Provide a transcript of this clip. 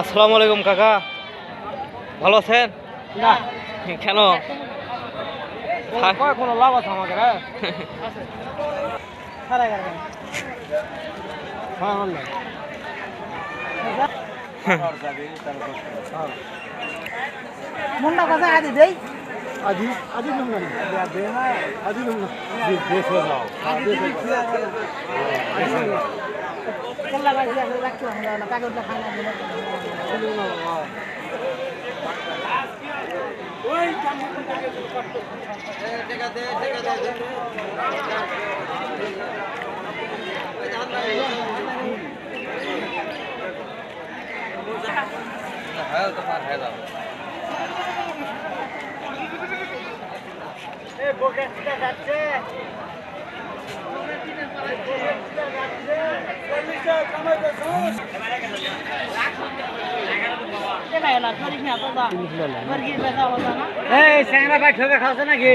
আসসালামু আলাইকুম কাকা। ভালো আছেন? না। কেন? হ্যাঁ। কোনো লাভ আছে আমাকে হ্যাঁ হ্যাঁ মুন্ডা কথা আদি দেই। আদি আদি নমনা দে না। আদি নমনা দেশ হয়ে যাও। কেল্লা বাড়ি রাখতে হবে না কাগজটা খাই না দিলে এই স্যাংরা ভাই খাওয়াছে নাকি?